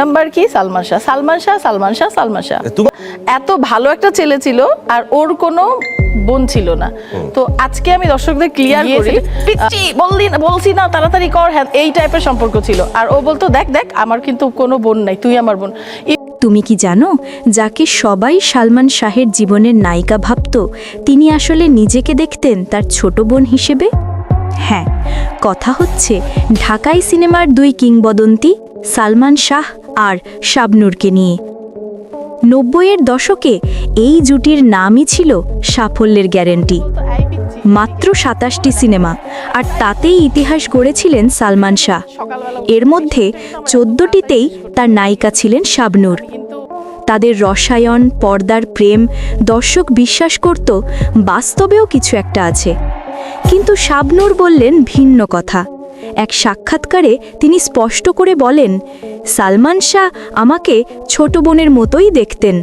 Number কি? সালমান শাহ। সালমান শাহ সালমান শাহ সালমান শাহ। তুমি এত ভালো একটা ছেলে ছিল আর ওর কোনো বোন ছিল না। তো আজকে আমি দর্শকদের ক্লিয়ার করি পিচ্চি বললি না বলছি না তাড়াতাড়ি কর হ্যাঁ এই টাইপের সম্পর্ক ছিল। আর ও বলতো দেখ দেখ আমার কিন্তু কোনো বোন নাই তুই আমার বোন। তুমি কি জানো যাকে সবাই সালমান শাহের জীবনের নায়িকা ভাবত তিনি আসলে নিজেকে দেখতেন তার ছোট বোন হিসেবে? হ্যাঁ কথা হচ্ছে ঢাকাই সিনেমার দুই কিংবদন্তি সালমান শাহ আর শাবনূরকে নিয়ে। নব্বইয়ের দশকে এই জুটির নামই ছিল সাফল্যের গ্যারেন্টি। মাত্র সাতাশটি সিনেমা, আর তাতেই ইতিহাস গড়েছিলেন সালমান শাহ। এর মধ্যে চোদ্দটিতেই তার নায়িকা ছিলেন শাবনূর। তাদের রসায়ন, পর্দার প্রেম, দর্শক বিশ্বাস করত, বাস্তবেও কিছু একটা আছে। কিন্তু শাবনূর বললেন ভিন্ন কথা। এক সাক্ষাৎকারে তিনি স্পষ্ট করে বলেন, সালমান শাহ আমাকে ছোট বোনের মতোই দেখতেন।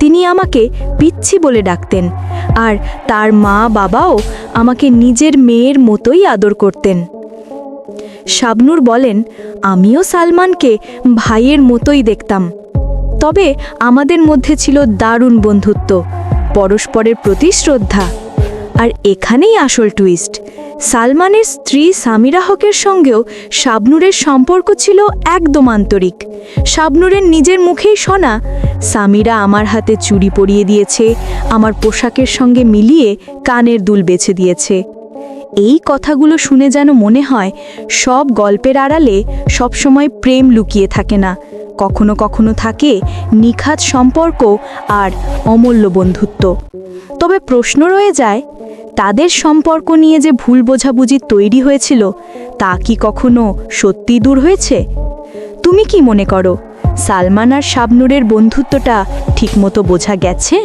তিনি আমাকে পিচ্ছি বলে ডাকতেন আর তার মা বাবাও আমাকে নিজের মেয়ের মতোই আদর করতেন। শাবনূর বলেন, আমিও সালমানকে ভাইয়ের মতোই দেখতাম। তবে আমাদের মধ্যে ছিল দারুণ বন্ধুত্ব, পরস্পরের প্রতি শ্রদ্ধা আর এখানেই আসল টুইস্ট সালমানের স্ত্রী সামিরা হকের সঙ্গেও শাবনুরের সম্পর্ক ছিল একদম আন্তরিক। শাবনূরের নিজের মুখেই শোনা, সামিরা আমার হাতে চুরি পরিয়ে দিয়েছে, আমার পোশাকের সঙ্গে মিলিয়ে কানের দুল বেছে দিয়েছে। এই কথাগুলো শুনে যেন মনে হয়, সব গল্পের আড়ালে সবসময় প্রেম লুকিয়ে থাকে না। কখনো কখনো থাকে নিখাত সম্পর্ক আর অমূল্য বন্ধুত্ব। তবে প্রশ্ন রয়ে যায় তাদের সম্পর্ক নিয়ে যে ভুল বোঝাবুঝি তৈরি হয়েছিল, তা কি কখনো সত্যি দূর হয়েছে? তুমি কি মনে করো, সালমান আর শাবনুরের বন্ধুত্বটা ঠিকমতো বোঝা গেছে?